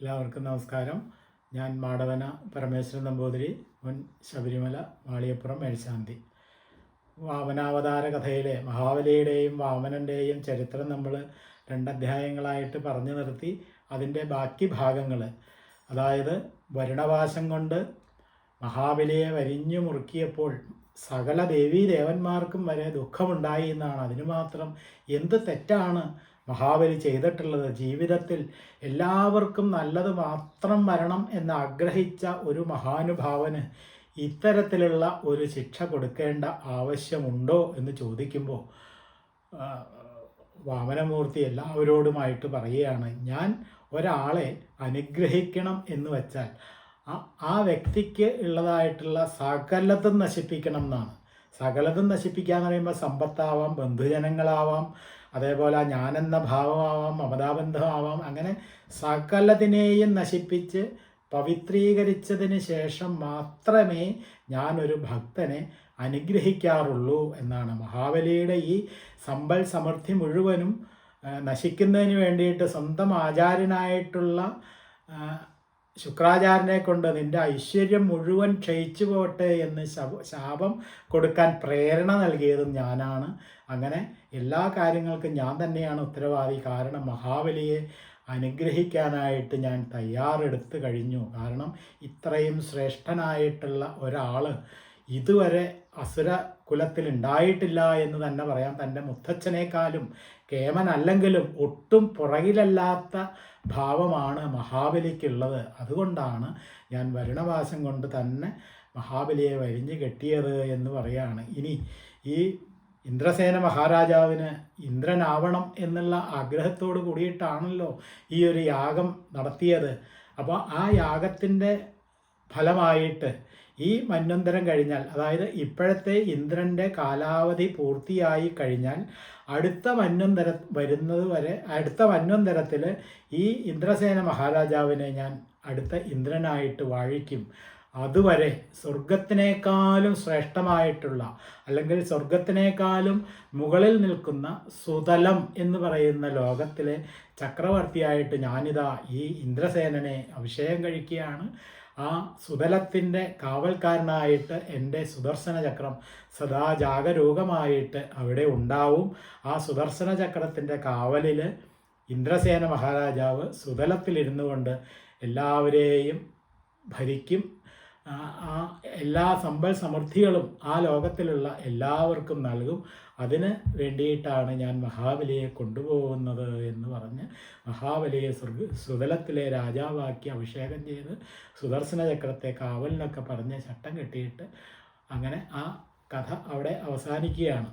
എല്ലാവർക്കും നമസ്കാരം. ഞാൻ മാടവന പരമേശ്വരൻ നമ്പൂതിരി മുൻ ശബരിമല വാളിയപ്പുറം മേൽശാന്തി. വാമനാവതാര കഥയിലെ മഹാബലിയുടെയും വാമനന്റെയും ചരിത്രം നമ്മൾ രണ്ടധ്യായങ്ങളായിട്ട് പറഞ്ഞു നിർത്തി അതിന്റെ ബാക്കി ഭാഗങ്ങൾ അതായത് വരുണവാശം കൊണ്ട് മഹാബലിയെ വരിഞ്ഞു മുറുക്കിയപ്പോൾ സകല ദേവീ ദേവന്മാർക്കും വരെ ദുഃഖമുണ്ടായി എന്നാണ്. അതിനു മാത്രം എന്ത് തെറ്റാണ്? മഹാബലി ചെയ്തിട്ടുള്ളത്. ജീവിതത്തിൽ എല്ലാവർക്കും നല്ലത് മാത്രം വരണം എന്ന് ആഗ്രഹിച്ച ഒരു മഹാനുഭാവന് ഇത്തരത്തിലുള്ള ഒരു ശിക്ഷ കൊടുക്കേണ്ട ആവശ്യമുണ്ടോ എന്ന് ചോദിക്കുമ്പോൾ വാമനമൂർത്തി എല്ലാവരോടുമായിട്ട് പറയുകയാണ് ഞാൻ ഒരാളെ അനുഗ്രഹിക്കണം എന്ന് വെച്ചാൽ ആ വ്യക്തിക്ക് ഉള്ളതായിട്ടുള്ള സകലതും നശിപ്പിക്കണം എന്നാണ്. സകലതും നശിപ്പിക്കുക എന്ന് പറയുമ്പോൾ സമ്പത്താവാം ബന്ധുജനങ്ങളാവാം അതേപോലെ ഞാനെന്ന ഭാവമാവാം മമതാബന്ധമാവാം അങ്ങനെ സകലതിനെയും നശിപ്പിച്ച് പവിത്രീകരിച്ചതിന് ശേഷം മാത്രമേ ഞാനൊരു ഭക്തനെ അനുഗ്രഹിക്കാറുള്ളൂ എന്നാണ്. മഹാബലിയുടെ ഈ സമ്പൽ സമൃദ്ധി മുഴുവനും നശിക്കുന്നതിന് വേണ്ടിയിട്ട് സ്വന്തം ആചാര്യനായിട്ടുള്ള ആ, ശുക്രാചാര്യനെ കൊണ്ട് നിന്റെ ഐശ്വര്യം മുഴുവൻ ക്ഷയിച്ചു പോട്ടെ എന്ന് ശാപം കൊടുക്കാൻ പ്രേരണ നൽകിയതും ഞാനാണ്. അങ്ങനെ എല്ലാ കാര്യങ്ങൾക്കും ഞാൻ തന്നെയാണ് ഉത്തരവാദി. കാരണം മഹാബലിയെ അനുഗ്രഹിക്കാനായിട്ട് ഞാൻ തയ്യാറെടുത്ത് കഴിഞ്ഞു. കാരണം ഇത്രയും ശ്രേഷ്ഠനായിട്ടുള്ള ഒരാൾ ഇതുവരെ അസുര കുലത്തിൽ ഉണ്ടായിട്ടില്ല എന്ന് തന്നെ പറയാം. തന്റെ മുത്തച്ഛനേക്കാളും കേമനല്ലെങ്കിലും ഒട്ടും പുറകിലല്ലാത്ത ഭാവമാണ് മഹാബലിക്കുള്ളത്. അതുകൊണ്ടാണ് ഞാൻ വരുണവാസം കൊണ്ട് തന്നെ മഹാബലിയെ വരിഞ്ഞു കെട്ടിയത് എന്ന് പറയാണ്. ഇനി ഈ ഇന്ദ്രസേന മഹാരാജാവിന് ഇന്ദ്രനാവണം എന്നുള്ള ആഗ്രഹത്തോട് കൂടിയിട്ടാണല്ലോ ഈ ഒരു യാഗം നടത്തിയത്. അപ്പോൾ ആ യാഗത്തിന്റെ ഫലമായിട്ട് ഈ മന്വന്തരം കഴിഞ്ഞാൽ അതായത് ഇപ്പോഴത്തെ ഇന്ദ്രന്റെ കാലാവധി പൂർത്തിയായി കഴിഞ്ഞാൽ അടുത്ത മന്വന്തര വരുന്നത് വരെ അടുത്ത മന്വന്തരത്തിൽ ഈ ഇന്ദ്രസേന മഹാരാജാവിനെ ഞാൻ അടുത്ത ഇന്ദ്രനായിട്ട് വാഴിക്കും. അതുവരെ സ്വർഗത്തിനേക്കാളും ശ്രേഷ്ഠമായിട്ടുള്ള അല്ലെങ്കിൽ സ്വർഗത്തിനേക്കാളും മുകളിൽ നിൽക്കുന്ന സുതലം എന്ന് പറയുന്ന ലോകത്തിലെ ചക്രവർത്തിയായിട്ട് ഞാനിതാ ഈ ഇന്ദ്രസേനനെ അഭിഷേകം കഴിക്കുകയാണ്. ആ സുതലത്തിന്റെ കാവൽക്കാരനായിട്ട് എന്റെ സുദർശന ചക്രം സദാ ജാഗരൂകമായിട്ട് അവിടെ ഉണ്ടാവും. ആ സുദർശന ചക്രത്തിന്റെ കാവലിൽ ഇന്ദ്രസേന മഹാരാജാവ് സുതലത്തിലിരുന്നു കൊണ്ട് എല്ലാവരെയും ഭരിക്കും. ആ എല്ലാ സമ്പൽ സമൃദ്ധികളും ആ ലോകത്തിലുള്ള എല്ലാവർക്കും നൽകും. അതിന് വേണ്ടിയിട്ടാണ് ഞാൻ മഹാബലിയെ കൊണ്ടുപോകുന്നത് എന്ന് പറഞ്ഞ് മഹാബലിയെ സുതലത്തിലെ രാജാവാക്കി അഭിഷേകം ചെയ്ത് സുദർശന ചക്രത്തെ കാവലിനൊക്കെ പറഞ്ഞ് ചട്ടം കെട്ടിയിട്ട് അങ്ങനെ ആ കഥ അവിടെ അവസാനിക്കുകയാണ്.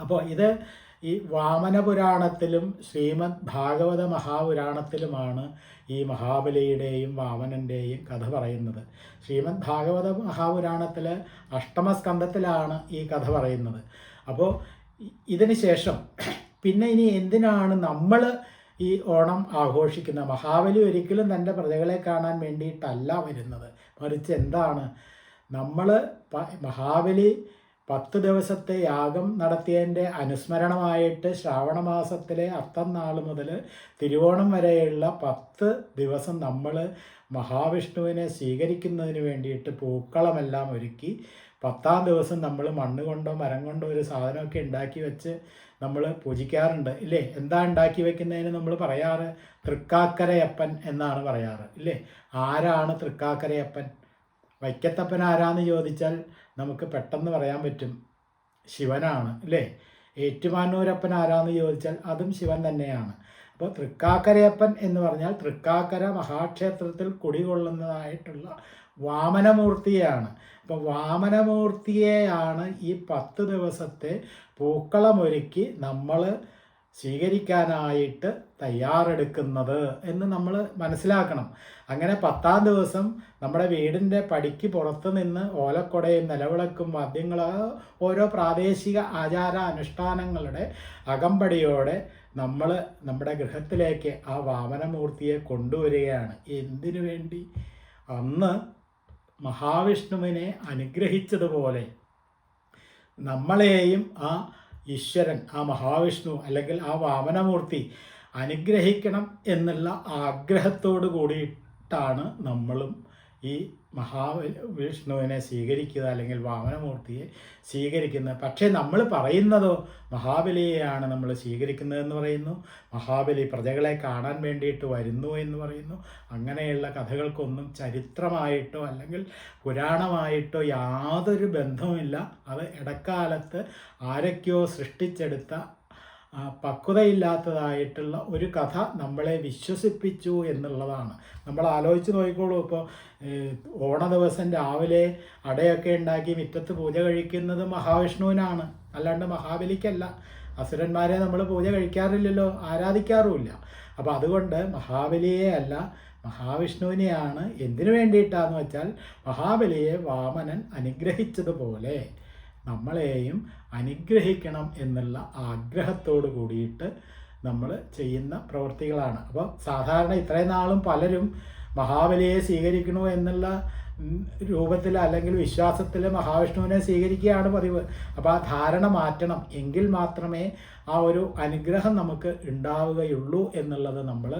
അപ്പോൾ ഇത് ഈ വാമനപുരാണത്തിലും ശ്രീമദ് ഭാഗവത മഹാപുരാണത്തിലുമാണ് ഈ മഹാബലിയുടെയും വാമനന്റെയും കഥ പറയുന്നത്. ശ്രീമദ് ഭാഗവത മഹാപുരാണത്തിൽ അഷ്ടമസ്കന്ധത്തിലാണ് ഈ കഥ പറയുന്നത്. അപ്പോൾ ഇതിന് ശേഷം പിന്നെ ഇനി എന്തിനാണ് നമ്മൾ ഈ ഓണം ആഘോഷിക്കുന്നത്? മഹാബലി ഒരിക്കലും തന്റെ പ്രജകളെ കാണാൻ വേണ്ടിയിട്ടല്ല വരുന്നത്. മറിച്ച് എന്താണ്? നമ്മൾ മഹാബലി പത്ത് ദിവസത്തെ യാഗം നടത്തിയതിന്റെ അനുസ്മരണമായിട്ട് ശ്രാവണ മാസത്തിലെ അത്തം നാൾ മുതൽ തിരുവോണം വരെയുള്ള പത്ത് ദിവസം നമ്മൾ മഹാവിഷ്ണുവിനെ സ്വീകരിക്കുന്നതിന് വേണ്ടിയിട്ട് പൂക്കളമെല്ലാം ഒരുക്കി പത്താം ദിവസം നമ്മൾ മണ്ണ് കൊണ്ടോ മരം കൊണ്ടോ ഒരു സാധനമൊക്കെ ഉണ്ടാക്കി വെച്ച് നമ്മൾ പൂജിക്കാറുണ്ട്. ഇല്ലേ? എന്താ ഉണ്ടാക്കി വെക്കുന്നതിന് നമ്മൾ പറയാറ്? തൃക്കാക്കരയപ്പൻ എന്നാണ് പറയാറ്. ഇല്ലേ? ആരാണ് തൃക്കാക്കരയപ്പൻ? വൈക്കത്തപ്പൻ ആരാന്ന് ചോദിച്ചാൽ നമുക്ക് പെട്ടെന്ന് പറയാൻ പറ്റും ശിവനാണ് അല്ലേ? ഏറ്റുമാനൂരപ്പൻ ആരാന്ന് ചോദിച്ചാൽ അതും ശിവൻ തന്നെയാണ്. അപ്പോൾ തൃക്കാക്കരയപ്പൻ എന്ന് പറഞ്ഞാൽ തൃക്കാക്കര മഹാക്ഷേത്രത്തിൽ കുടികൊള്ളുന്നതായിട്ടുള്ള വാമനമൂർത്തിയാണ് അപ്പോൾ വാമനമൂർത്തിയെയാണ് ഈ പത്ത് ദിവസത്തെ പൂക്കളമൊരുക്കി നമ്മൾ സ്വീകരിക്കാനായിട്ട് തയ്യാറെടുക്കുന്നത് എന്ന് നമ്മൾ മനസ്സിലാക്കണം. അങ്ങനെ പത്താം ദിവസം നമ്മുടെ വീടിന്റെ പടിക്ക് പുറത്ത് നിന്ന് ഓലക്കൊടയും നിലവിളക്കും വാദ്യങ്ങൾ ഓരോ പ്രാദേശിക ആചാര അനുഷ്ഠാനങ്ങളുടെ അകമ്പടിയോടെ നമ്മൾ നമ്മുടെ ഗൃഹത്തിലേക്ക് ആ വാമനമൂർത്തിയെ കൊണ്ടുവരികയാണ്. എന്തിനു വേണ്ടി? അന്ന് മഹാവിഷ്ണുവിനെ അനുഗ്രഹിച്ചതുപോലെ നമ്മളെയും ആ ഈശ്വരൻ ആ മഹാവിഷ്ണു അല്ലെങ്കിൽ ആ വാമനമൂർത്തി അനുഗ്രഹിക്കണം എന്നുള്ള ആഗ്രഹത്തോട് കൂടിയിട്ടാണ് നമ്മളും ഈ മഹാവിഷ്ണുവിനെ സ്വീകരിക്കുക അല്ലെങ്കിൽ വാമനമൂർത്തിയെ സ്വീകരിക്കുന്നത് പക്ഷേ നമ്മൾ പറയുന്നതോ മഹാബലിയെയാണ് നമ്മൾ സ്വീകരിക്കുന്നതെന്ന് പറയുന്നു മഹാബലി പ്രജകളെ കാണാൻ വേണ്ടിയിട്ട് വരുന്നു എന്ന് പറയുന്നു അങ്ങനെയുള്ള കഥകൾക്കൊന്നും ചരിത്രമായിട്ടോ അല്ലെങ്കിൽ പുരാണമായിട്ടോ യാതൊരു ബന്ധവുമില്ല. അത് ഇടക്കാലത്ത് ആരൊക്കെയോ സൃഷ്ടിച്ചെടുത്ത പക്വതയില്ലാത്തതായിട്ടുള്ള ഒരു കഥ നമ്മളെ വിശ്വസിപ്പിച്ചു എന്നുള്ളതാണ്. നമ്മൾ ആലോചിച്ച് നോക്കിക്കോളൂ ഇപ്പോൾ ഓണ ദിവസം രാവിലെ അടയൊക്കെ ഉണ്ടാക്കി മുറ്റത്ത് പൂജ കഴിക്കുന്നത് മഹാവിഷ്ണുവിനാണ്. അല്ലാണ്ട് മഹാബലിക്കല്ല. അസുരന്മാരെ നമ്മൾ പൂജ കഴിക്കാറില്ലല്ലോ ആരാധിക്കാറുമില്ല. അപ്പോൾ അതുകൊണ്ട് മഹാബലിയെ അല്ല മഹാവിഷ്ണുവിനെയാണ് എന്തിനു വേണ്ടിയിട്ടാന്ന് വെച്ചാൽ മഹാബലിയെ വാമനൻ അനുഗ്രഹിച്ചതുപോലെ. നമ്മളെയും അനുഗ്രഹിക്കണം എന്നുള്ള ആഗ്രഹത്തോട് കൂടിയിട്ട് നമ്മൾ ചെയ്യുന്ന പ്രവൃത്തികളാണ് അപ്പോൾ സാധാരണ ഇത്രയും നാളും പലരും മഹാബലിയെ സ്വീകരിക്കണു എന്നുള്ള രൂപത്തിൽ അല്ലെങ്കിൽ വിശ്വാസത്തിൽ മഹാവിഷ്ണുവിനെ സ്വീകരിക്കുകയാണ് പതിവ്. അപ്പോൾ ആ ധാരണ മാറ്റണം. എങ്കിൽ മാത്രമേ ആ ഒരു അനുഗ്രഹം നമുക്ക് ഉണ്ടാവുകയുള്ളൂ എന്നുള്ളത് നമ്മൾ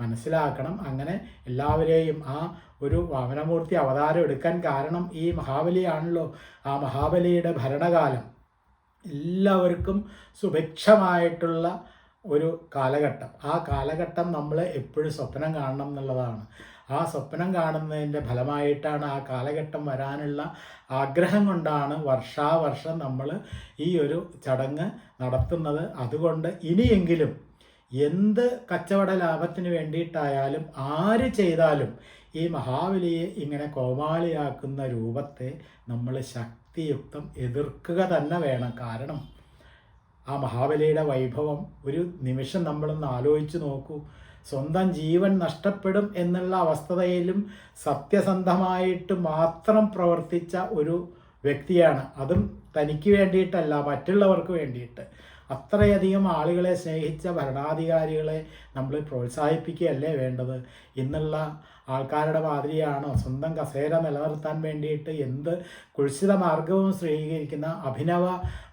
മനസ്സിലാക്കണം. അങ്ങനെ എല്ലാവരെയും ആ ഒരു വാമനമൂർത്തി അവതാരം എടുക്കാൻ കാരണം ഈ മഹാബലിയാണല്ലോ. ആ മഹാബലിയുടെ ഭരണകാലം എല്ലാവർക്കും സുഭിക്ഷമായിട്ടുള്ള ഒരു കാലഘട്ടം. ആ കാലഘട്ടം നമ്മൾ എപ്പോഴും സ്വപ്നം കാണണം എന്നുള്ളതാണ്. ആ സ്വപ്നം കാണുന്നതിന്റെ ഫലമായിട്ടാണ് ആ കാലഘട്ടം വരാനുള്ള ആഗ്രഹം കൊണ്ടാണ് വർഷാവർഷം നമ്മൾ ഈ ഒരു ചടങ്ങ് നടത്തുന്നത്. അതുകൊണ്ട് ഇനിയെങ്കിലും എന്ത് കച്ചവട ലാഭത്തിന് വേണ്ടിയിട്ടായാലും ആര് ചെയ്താലും ഈ മഹാബലിയെ ഇങ്ങനെ കോമാളിയാക്കുന്ന രൂപത്തെ നമ്മൾ ശക്തിയുക്തം എതിർക്കുക തന്നെ വേണം. കാരണം ആ മഹാബലിയുടെ വൈഭവം ഒരു നിമിഷം നമ്മളൊന്ന് ആലോചിച്ച് നോക്കൂ. സ്വന്തം ജീവൻ നഷ്ടപ്പെടും എന്നുള്ള അവസ്ഥതയിലും സത്യസന്ധമായിട്ട് മാത്രം പ്രവർത്തിച്ച ഒരു വ്യക്തിയാണ്. അതും തനിക്ക് വേണ്ടിയിട്ടല്ല മറ്റുള്ളവർക്ക് വേണ്ടിയിട്ട്. അത്രയധികം ആളുകളെ സ്നേഹിച്ച ഭരണാധികാരികളെ നമ്മൾ പ്രോത്സാഹിപ്പിക്കുകയല്ലേ വേണ്ടത്? ഇന്നുള്ള ആൾക്കാരുടെ മാതിരിയാണോ? സ്വന്തം കസേര നിലനിർത്താൻ വേണ്ടിയിട്ട് എന്ത് കുഴിച്ചിത മാർഗവും സ്വീകരിക്കുന്ന അഭിനവ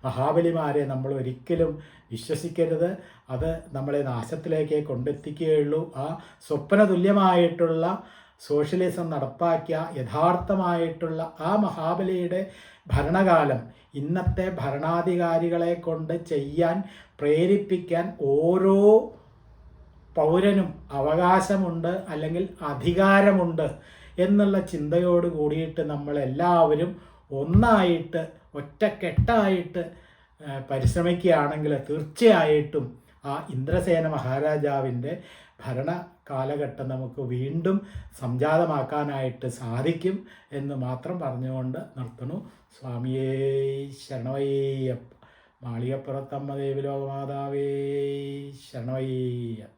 മഹാബലിമാരെ നമ്മൾ ഒരിക്കലും വിശ്വസിക്കരുത്. അത് നമ്മളെ നാശത്തിലേക്ക് കൊണ്ടെത്തിക്കുകയുള്ളൂ. ആ സ്വപ്ന തുല്യമായിട്ടുള്ള സോഷ്യലിസം നടപ്പാക്കിയ യഥാർത്ഥമായിട്ടുള്ള ആ മഹാബലിയുടെ ഭരണകാലം ഇന്നത്തെ ഭരണാധികാരികളെ കൊണ്ട് ചെയ്യാൻ പ്രേരിപ്പിക്കാൻ ഓരോ പൗരനും അവകാശമുണ്ട് അല്ലെങ്കിൽ അധികാരമുണ്ട് എന്നുള്ള ചിന്തയോട് കൂടിയിട്ട് നമ്മളെല്ലാവരും ഒന്നായിട്ട് ഒറ്റക്കെട്ടായിട്ട് പരിശ്രമിക്കുകയാണെങ്കിൽ തീർച്ചയായിട്ടും ആ ഇന്ദ്രസേന മഹാരാജാവിന്റെ ഭരണ കാലഘട്ടം നമുക്ക് വീണ്ടും സംജാതമാക്കാനായിട്ട് സാധിക്കും എന്ന് മാത്രം പറഞ്ഞുകൊണ്ട് നിർത്തുന്നു. സ്വാമിയേ ശരണവയ്യപ്പ മാളികപ്പുറത്തമ്മ ദേവിലോകമാതാവേ ശരണവയ്യപ്പ